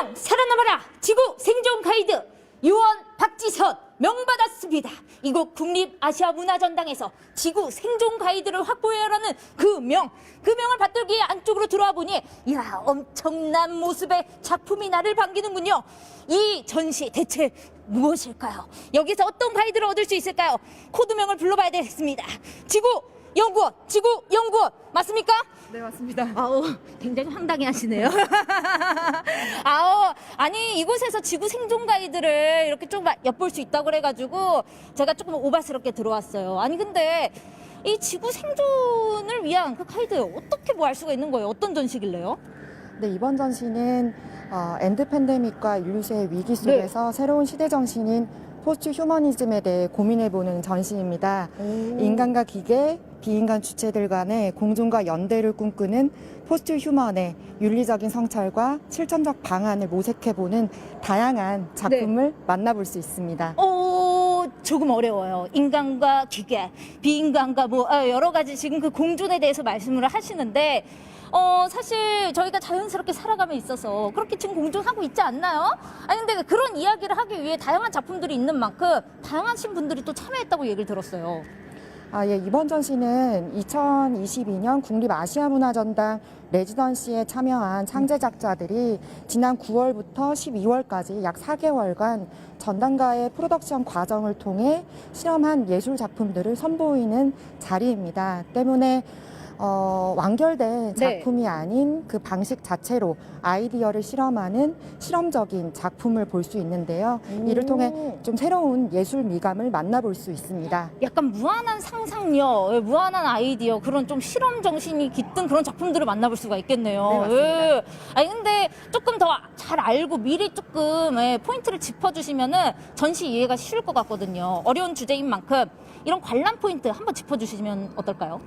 투명 살아남아라 지구 생존 가이드 요원 박지선 명받았습니다. 이곳 국립아시아문화전당에서 지구 생존 가이드를 확보해라는 그 명, 그 명을 받들기 안쪽으로 들어와 보니 이야 엄청난 모습의 작품이 나를 반기는군요. 이 전시 대체 무엇일까요? 여기서 어떤 가이드를 얻을 수 있을까요? 코드명을 불러봐야 되겠습니다. 지구 연구원, 지구 연구원 맞습니까? 네 맞습니다. 아우 굉장히 황당해 하시네요. 아우 아니 이곳에서 지구 생존 가이드를 이렇게 좀 엿볼 수 있다고 그래가지고 제가 조금 오바스럽게 들어왔어요. 아니 근데 이 지구 생존을 위한 그 가이드 어떻게 뭐 알 수가 있는 거예요? 어떤 전시길래요? 네 이번 전시는 어, 엔드 팬데믹과 인류세의 위기 속에서 새로운 시대 정신인 포스트 휴머니즘에 대해 고민해보는 전시입니다. 인간과 기계, 비인간 주체들 간의 공존과 연대를 꿈꾸는 포스트 휴먼의 윤리적인 성찰과 실천적 방안을 모색해보는 다양한 작품을 만나볼 수 있습니다. 어, 조금 어려워요. 인간과 기계, 비인간과 뭐 아, 여러 가지 지금 그 공존에 대해서 말씀을 하시는데 어, 사실 저희가 자연스럽게 살아감에 있어서 그렇게 지금 공존하고 있지 않나요? 아니 근데 그런 이야기를 하기 위해 다양한 작품들이 있는 만큼 다양하신 분들이 또 참여했다고 얘기를 들었어요. 아, 예, 이번 전시는 2022년 국립아시아문화전당 레지던시에 참여한 창제작자들이 지난 9월부터 12월까지 약 4개월간 전당가의 프로덕션 과정을 통해 실험한 예술 작품들을 선보이는 자리입니다. 때문에 어, 완결된 네. 작품이 아닌 그 방식 자체로 아이디어를 실험하는 실험적인 작품을 볼 수 있는데요. 이를 통해 좀 새로운 예술 미감을 만나볼 수 있습니다. 약간 무한한 상상력, 예, 무한한 아이디어, 그런 좀 실험 정신이 깃든 그런 작품들을 만나볼 수가 있겠네요. 네, 맞습니다. 예. 아니 근데 조금 더 잘 알고 미리 조금 예, 포인트를 짚어주시면은 전시 이해가 쉬울 것 같거든요. 어려운 주제인 만큼 이런 관람 포인트 한번 짚어주시면 어떨까요?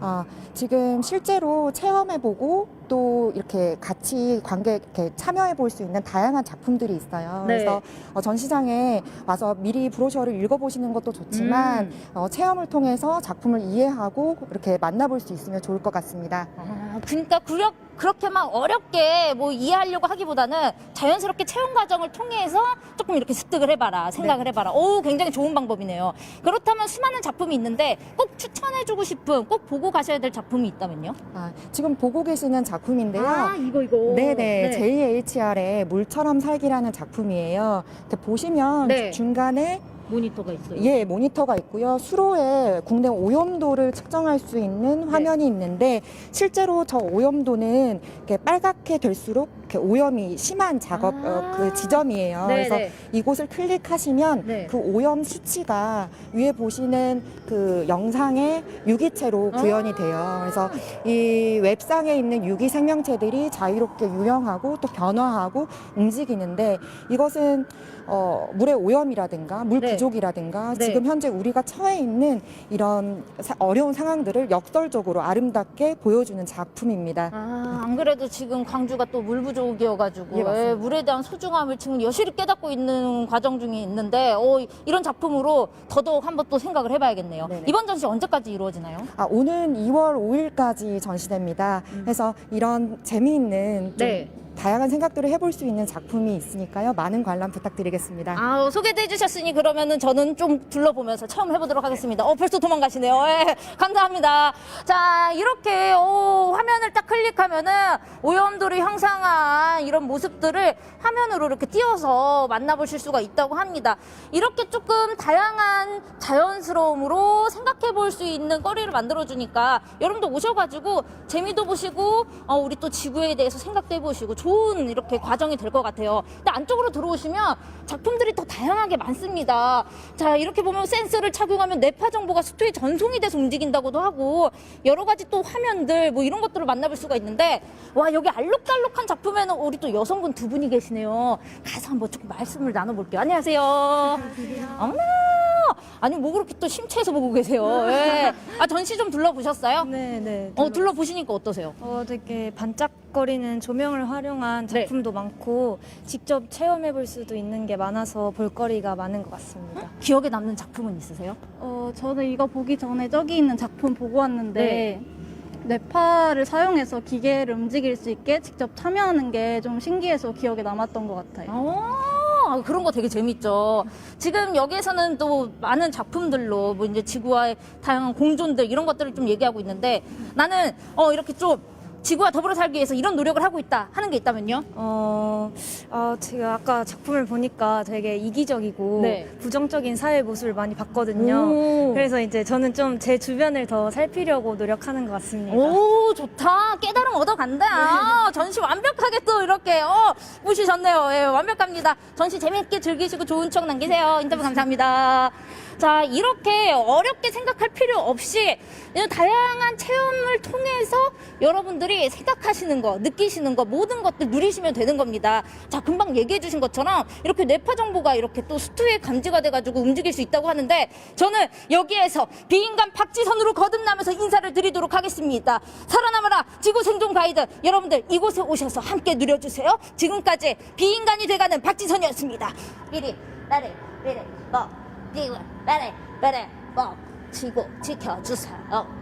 아, 지금 실제로 체험해보고 또 이렇게 같이 관객 이렇게 참여해 볼 수 있는 다양한 작품들이 있어요. 네. 그래서 어, 전시장에 와서 미리 브로셔를 읽어보시는 것도 좋지만 음. 어, 체험을 통해서 작품을 이해하고 이렇게 만나볼 수 있으면 좋을 것 같습니다. 아, 그러니까 구력 그렇게 막 어렵게 뭐 이해하려고 하기보다는 자연스럽게 체험 과정을 통해서 조금 이렇게 습득을 해봐라 생각을 해봐라. 오 굉장히 좋은 방법이네요. 그렇다면 수많은 작품이 있는데 꼭 추천해주고 싶은 꼭 보고 가셔야 될 작품이 있다면요? 아, 지금 보고 계시는 작품 인데요. 아 이거 이거. 네네, JHR의 물처럼 살기라는 작품이에요. 보시면 네. 중간에 모니터가 있어요. 예, 모니터가 있고요. 수로의 국내 오염도를 측정할 수 있는 네. 화면이 있는데 실제로 저 오염도는 이렇게 빨갛게 될수록 이렇게 오염이 심한 작업 아. 어, 그 지점이에요. 네네. 그래서 이곳을 클릭하시면 네. 그 오염 수치가 위에 보시는 그 영상의 유기체로 아. 구현이 돼요. 그래서 이 웹상에 있는 유기 생명체들이 자유롭게 유영하고 또 변화하고 움직이는데 이것은 어, 물의 오염이라든가 물 네. 부족이라든가 네. 지금 현재 우리가 처해 있는 이런 사- 어려운 상황들을 역설적으로 아름답게 보여주는 작품입니다. 아, 안 그래도 지금 광주가 또 물 부족이어가지고 예, 맞습니다. 예, 물에 대한 소중함을 지금 여실히 깨닫고 있는 과정 중에 있는데 어, 이런 작품으로 더더욱 한번 또 생각을 해봐야겠네요. 네네. 이번 전시 언제까지 이루어지나요? 아, 오는 2월 5일까지 전시됩니다. 그래서 이런 재미있는 좀 네. 다양한 생각들을 해볼 수 있는 작품이 있으니까요. 많은 관람 부탁드리겠습니다. 아, 소개도 해주셨으니 그러면은 저는 좀 둘러보면서 처음 해보도록 하겠습니다. 어, 벌써 도망가시네요. 예, 감사합니다. 자, 이렇게, 오, 화면을 딱 클릭하면은 오염도를 형상한 이런 모습들을 화면으로 이렇게 띄워서 만나보실 수가 있다고 합니다. 이렇게 조금 다양한 자연스러움으로 생각해 볼 수 있는 거리를 만들어주니까 여러분도 오셔가지고 재미도 보시고, 어, 우리 또 지구에 대해서 생각도 해보시고 이렇게 과정이 될 것 같아요. 근데 안쪽으로 들어오시면 작품들이 더 다양하게 많습니다. 자, 이렇게 보면 센서를 착용하면 뇌파 정보가 수토에 전송이 돼서 움직인다고도 하고 여러 가지 또 화면들 뭐 이런 것들을 만나볼 수가 있는데 와, 여기 알록달록한 작품에는 우리 또 여성분 두 분이 계시네요. 가서 한번 조금 말씀을 나눠볼게요. 안녕하세요. 어머나! 아니, 뭐 그렇게 또 심취해서 보고 계세요. 예. 아, 전시 좀 둘러보셨어요? 네, 네. 어, 둘러보시니까 어떠세요? 어, 되게 반짝거리는 조명을 활용한 네. 작품도 많고 직접 체험해 볼 수도 있는 게 많아서 볼거리가 많은 것 같습니다. 기억에 남는 작품은 있으세요? 어, 저는 이거 보기 전에 저기 있는 작품 보고 왔는데 네. 뇌파를 사용해서 기계를 움직일 수 있게 직접 참여하는 게 좀 신기해서 기억에 남았던 것 같아요. 어, 그런 거 되게 재밌죠. 지금 여기에서는 또 많은 작품들로 뭐 이제 지구와의 다양한 공존들 이런 것들을 좀 얘기하고 있는데 나는 어 이렇게 좀 지구와 더불어 살기 위해서 이런 노력을 하고 있다 하는 게 있다면요? 어, 어, 제가 아까 작품을 보니까 되게 이기적이고 네. 부정적인 사회 모습을 많이 봤거든요. 오. 그래서 이제 저는 좀 제 주변을 더 살피려고 노력하는 것 같습니다. 오 좋다 깨달음 얻어간다 전시 완벽하게 또 이렇게 어 보시셨네요 예 완벽합니다 전시 재밌게 즐기시고 좋은 추억 남기세요 인터뷰 감사합니다 자 이렇게 어렵게 생각할 필요 없이 다양한 체험을 통해서 여러분들이 생각하시는 거 느끼시는 거 모든 것들 누리시면 되는 겁니다 자 금방 얘기해 주신 것처럼 이렇게 뇌파 정보가 이렇게 또 수트에 감지가 돼가지고 움직일 수 있다고 하는데 저는 여기에서 비인간 박지선으로 거듭나면서 인사를 드리도록 하겠습니다. 살아남아라 지구 생존 가이드 여러분들 이곳에 오셔서 함께 누려주세요. 지금까지 비인간이 돼가는 박지선이었습니다. 미리 나를 미리 뭐 지구 나를 미리 뭐 지구 지켜주세요.